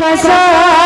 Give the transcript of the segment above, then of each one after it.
কসম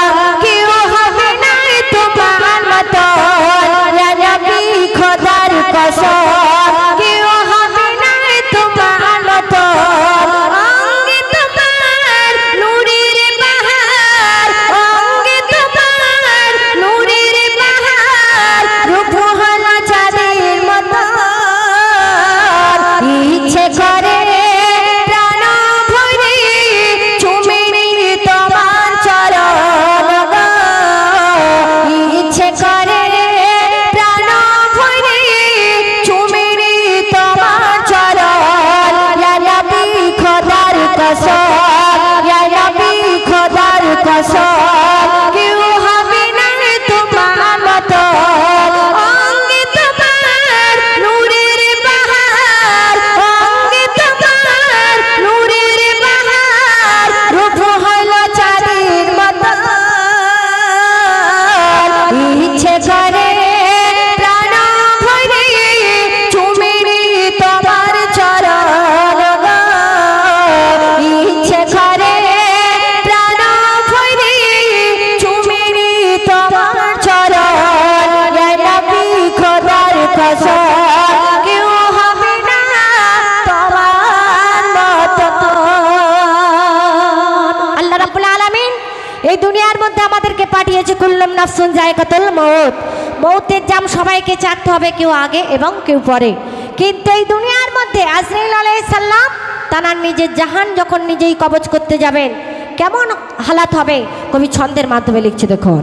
নাফসুন জায়কাতুল মউত মৌতের জাম সবাইকে চাকতে হবে কেউ আগে এবং কেউ পরে। কিন্তু এই দুনিয়ার মধ্যে আজরাইল আলাইহিস সালাম তানার নিজের জাহান যখন নিজেই কবজ করতে যাবেন, কেমন হালাত হবে? কবি ছন্দের মাধ্যমে লিখছে দেখুন।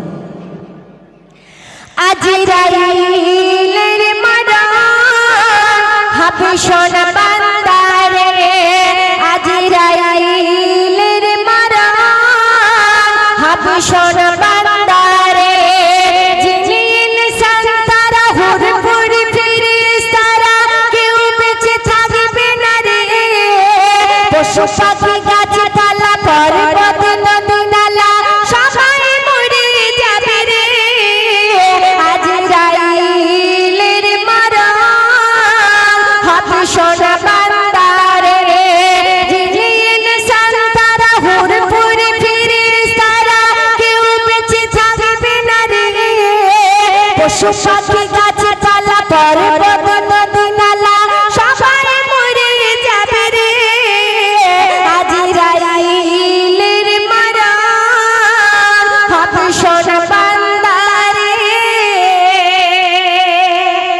আজরাইলের মাদান হবে সোনা বান্দারে, আজরাইলের মাদান হবে পশু পাখি গাছপালা পর্বত মরে হবে সোনা বান্দারে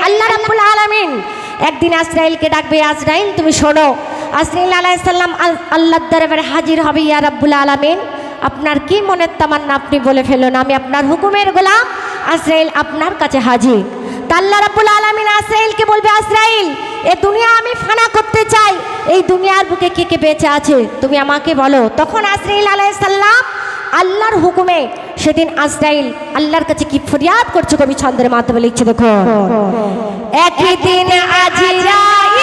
আল্লাহ রাব্বুল আলামিন একদিন আজরাইলকে ডাকবে, আজরাইল, তুমি শোনো। আজরাইল আলাইহিস সালাম আল- আল্লাহর দরবারে হাজির হবে, ইয়া রাব্বুল আলামিন। আপনার কি মনের তামান্না আপনি বলে ফেলুন? আমি আপনার হুকুমের গোলাম। আজরাইল আপনার কাছে হাজির। তা আল্লাহ রাব্বুল আলামিন আজরাইলকে বলবে আসরাইল এ দুনিয়া আমি ফানা করতে চাই। এই দুনিয়ার বুকে কে কে বেঁচে আছে তুমি আমাকে বলো। তখন আসরাইল আলাইহিস সালাম আল্লাহর হুকুমে সেদিন আজরাইল আল্লাহর কাছে কি ফরিয়াদ করছে কবি ছন্দের মাধ্যমে লিখছে দেখো একই দিন আজরাইলকে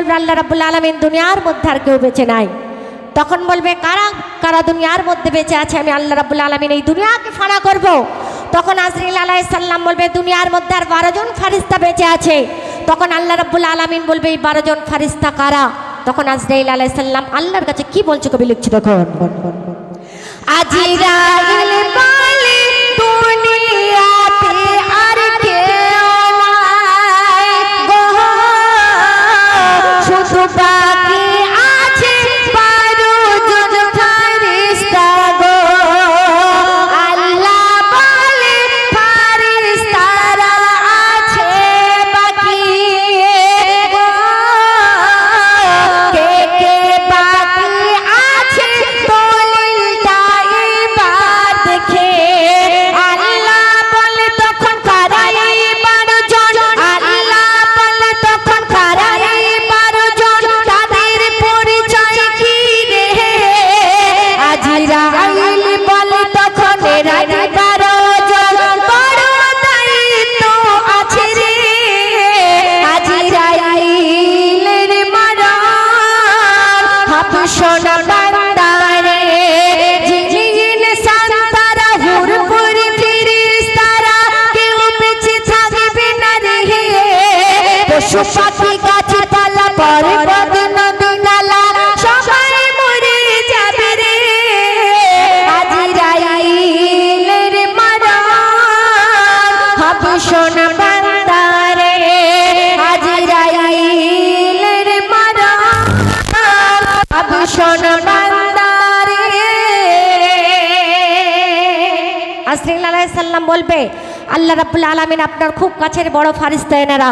বলবে, আল্লাহ রাব্বুল আলামিন দুনিয়ার মধ্যে আর কেউ বেঁচে নাই। তখন বলবে, কারা কারা দুনিয়ার মধ্যে বেঁচে আছে? আমি আল্লাহ রাব্বুল আলামিন এই দুনিয়াকে ফানা করব। তখন আজরিল আলাইহিস সালাম বলবে, দুনিয়ার মধ্যে আর বারো জন ফারিস্তা বেঁচে আছে। তখন আল্লাহ রাব্বুল আলামিন বলবে, এই বারো জন ফারিস্তা কারা? তখন আজরাইল আলাইহিস সালাম আল্লাহর কাছে কি বলছে কবি লিখছে দেখুন। আজরাইল বলে বাকি পশু পাখি গাছপালা পর্বত নদী নালা সবাই মরে যাবে রে। আজিরাইলের মারা হাফসন বান্দারে। আজিরাইলের মারা হাফসন বান্দারে। আসরিল সাল্লাম বলবে আল্লাহ রাব্বুল আলামিন আপনার খুব কাছের বড় ফারিস্তা এনারা।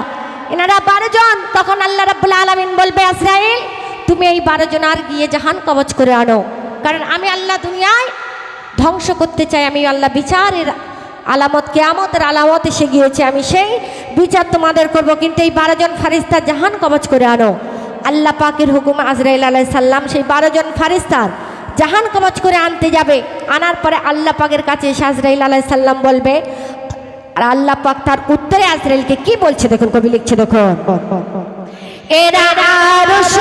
এনারা বারো জন। তখন আল্লাহ রাব্বুল আলামিন বলবে আসরাইল তুমি এই বারো জন আর গিয়ে জাহান কবচ করে আনো। কারণ আমি আল্লাহ দুনিয়ায় ধ্বংস করতে চাই। আমি আল্লাহ বিচারের আলামত, কেয়ামতের আলামত এসে গিয়েছে। আমি সেই বিচার তোমাদের করব। কিন্তু এই বারো জন ফারিস্তা জাহান কবচ করে আনো। আল্লাহ পাকের হুকুম আজরাইল আলাই সাল্লাম সেই বারো জন ফারিস্তার জাহান কবচ করে আনতে যাবে। আনার পরে আল্লাহ পাকের কাছে এসে আজরাইল আলাই সাল্লাম বলবে আর আল্লাহ পাক তার উত্তরে আজরাইলকে কি বলছে দেখুন কবি লিখছে দেখুন। এরা আরশ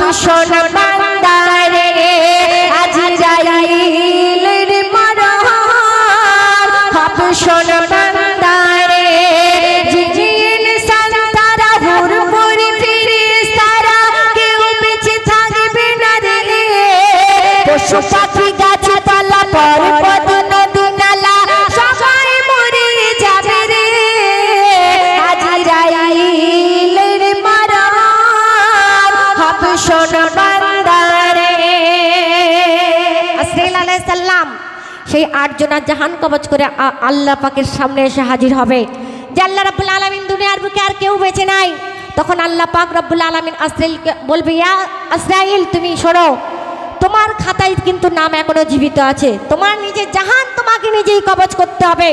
হাফসন বান্দারে আজিরাইলের মারা হাফসন বান্দারে জিজিন সান্তারা হুরপুরি ফিরিস্তারা কেউ বেঁচে না রে। সেই আটজনা জাহান কবচ করে আল্লাহ পাকের সামনে এসে হাজির হবে। যে আল্লাহ রাব্বুল আলামিন দুনিয়ার বুকে আর কেউ বেঁচে নাই, তখন আল্লাহ পাক রব্বুল আলামিন আসরাইলকে বলবে, ইয়া আসরাইল তুমি শোনো তোমার খাতায় কিন্তু নাম এখনও জীবিত আছে। তোমার নিজের জাহান তোমাকে নিজেই কবচ করতে হবে।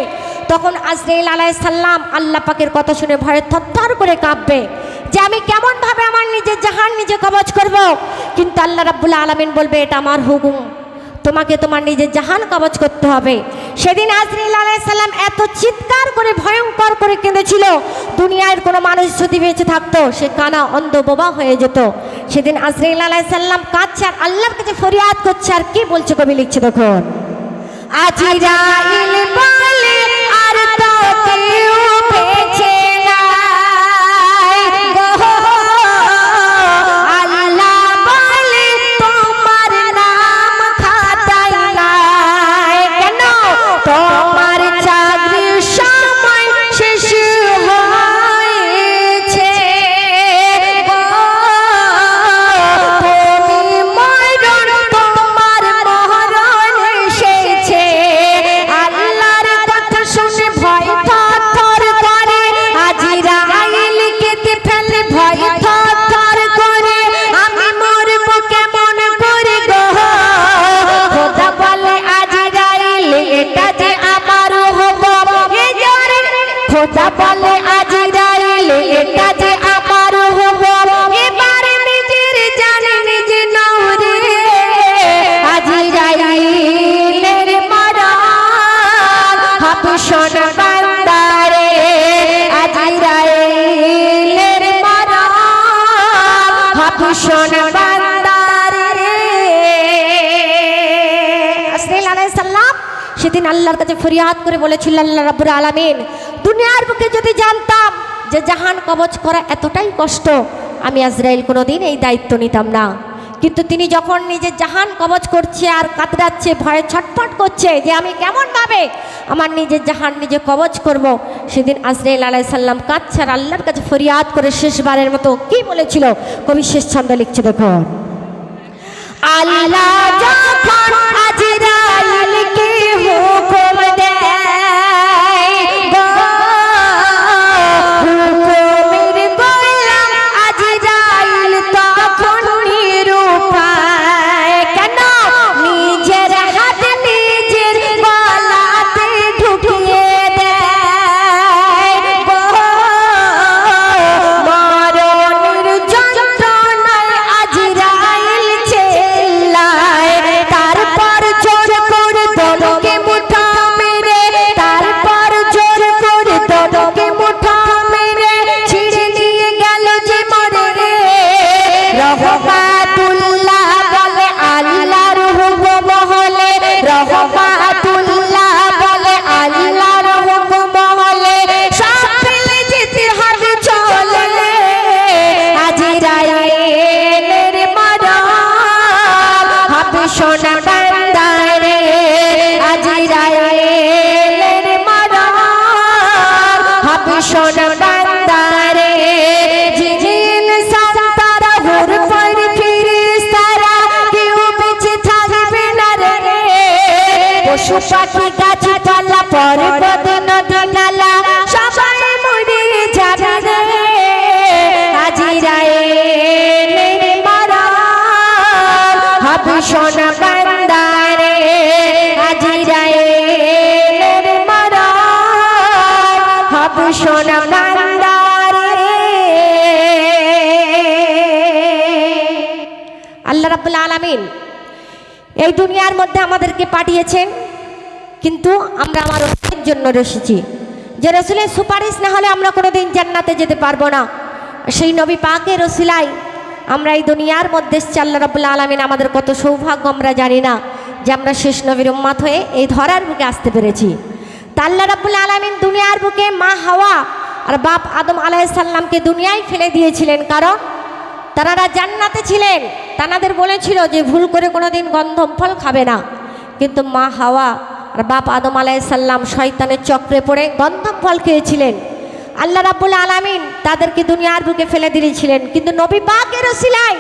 তখন আজরাইল আলাইহিস সালাম আল্লাহ পাকের কথা শুনে ভয়ে থরথর করে কাঁপবে। যে আমি কেমনভাবে আমার নিজের জাহান নিজে কবচ করব? কিন্তু আল্লাহ রাব্বুল আলামিন বলবে, এটা আমার হুকুম। তোমাকে তোমার নিজের জাহান কবচ করতে হবে। সেদিন আজরিল আলাইসাল্লাম এত চিৎকার করে, ভয়ঙ্কর করে কেঁদেছিল। দুনিয়ার কোনো মানুষ যদি বেঁচে থাকতো, সে কানা অন্ধ বোবা হয়ে যেত। সেদিন আজরিল আলাইসাল্লাম কাঁদছে আর আল্লাহর কাছে ফরিয়াদ করছে। আর কি বলছে কবি লিখছে দেখুন। আজরাইল আর তো কেউ কাছে ফরিয়াদ করে বলেছিল আল্লাহ রাব্বুল আলামিন, দুনিয়ার বুকে যদি জানতাম যে জাহান কবজ করা এতটাই কষ্ট, আমি আজরাইল কোনোদিন এই দায়িত্ব নিতাম না। কিন্তু তিনি যখন নিজের জাহান কবজ করছে আর কাতরাচ্ছে, ভয়ে ছটফট করছে যে আমি কেমন ভাবে আমার নিজের জাহান নিজে কবজ করব, সেদিন আজরাইল আলাই সাল্লাম কাঁদছে আর আল্লাহর কাছে ফরিয়াদ করে শেষবারের মতো কি বলেছিল? কবি শেষ ছন্দ লিখছে দেখুন, আল্লাহ হুকুম দেয়। পশু পাখি গাছপালা পর্বত মরে হবে সোনা বান্দারে। সোনা বান্দারে। আল্লাহ রাব্বুল আলামিন এই দুনিয়ার মধ্যে আমাদেরকে পাঠিয়েছেন। কিন্তু আমরা আমার রসুলের জন্য রসেছি। যে রসুলের সুপারিশ না হলে আমরা কোনোদিন জান্নাতে যেতে পারব না। সেই নবী পাকে রসিলাই আমরা এই দুনিয়ার মধ্যে চাল্লা রাবুল্লা আলমিন আমাদের কত সৌভাগ্য আমরা জানি না যে আমরা শেষ নবীর উম্মাত হয়ে এই ধরার বুকে আসতে পেরেছি। তা আল্লাহ রাবুল্লা আলমিন দুনিয়ার বুকে মা হাওয়া আর বাপ আদম আলাইসাল্লামকে দুনিয়ায় ফেলে দিয়েছিলেন। কারণ তারা জান্নাতে ছিলেন। তানাদের বলেছিল যে ভুল করে কোনোদিন গন্ধম ফল খাবে না। কিন্তু মা হাওয়া আর বাপ আদম আলাইসাল্লাম শয়তানের চক্রে পড়ে গন্ধম ফল খেয়েছিলেন। আল্লাহ রাব্বুল আলামিন তাদেরকে দুনিয়ার বুকে ফেলে দিয়েছিলেন। কিন্তু নবী পাকের সিলাই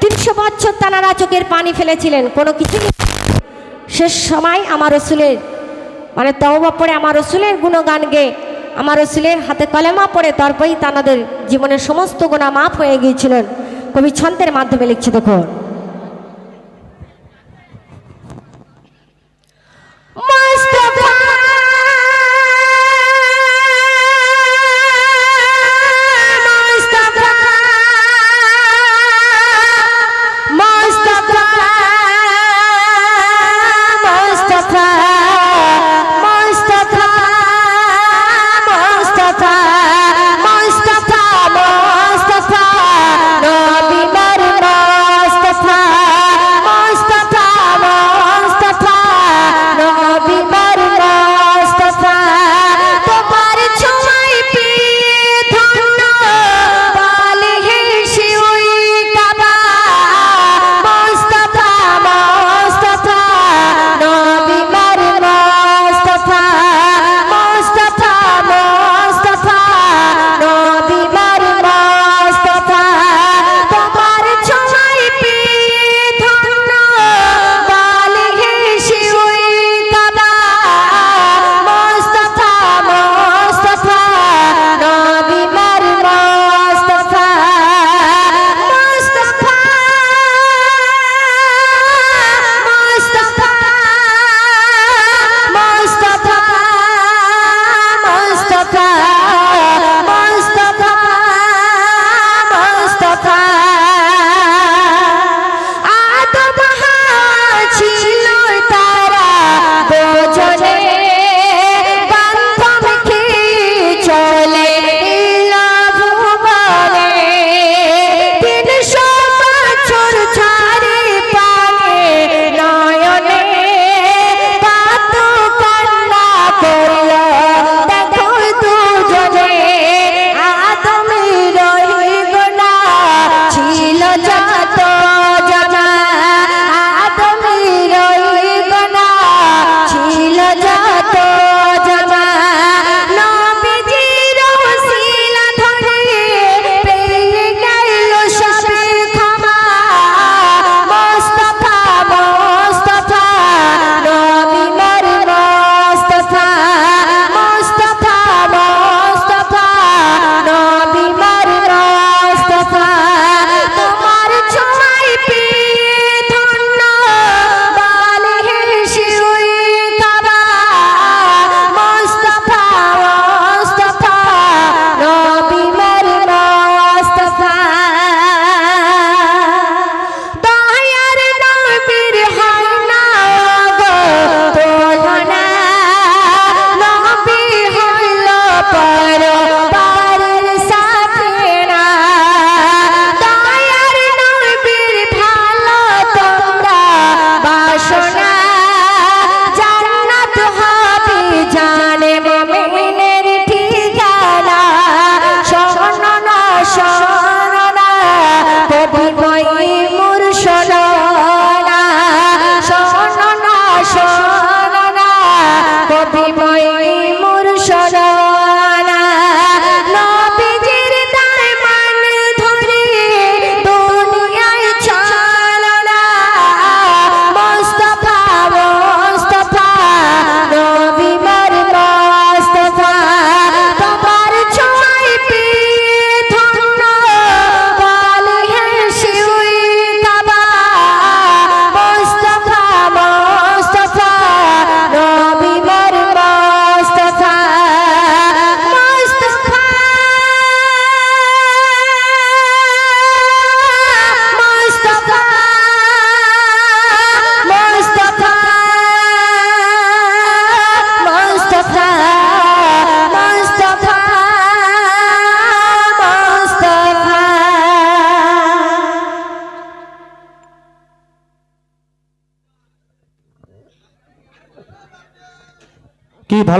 তিনশো বছর তানারা চোখের পানি ফেলেছিলেন। কোনো কিছু শেষ সময় আমার রসুলের মানে তওবা পড়ে আমার রসুলের গুণগান গেয়ে আমার রসুলের হাতে কলেমা পড়ে তারপরেই তাদের জীবনের সমস্ত গুণা মাফ হয়ে গিয়েছিলেন। কবি ছন্দের মাধ্যমে লিখছে দেখুন।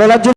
ভালো লাগছে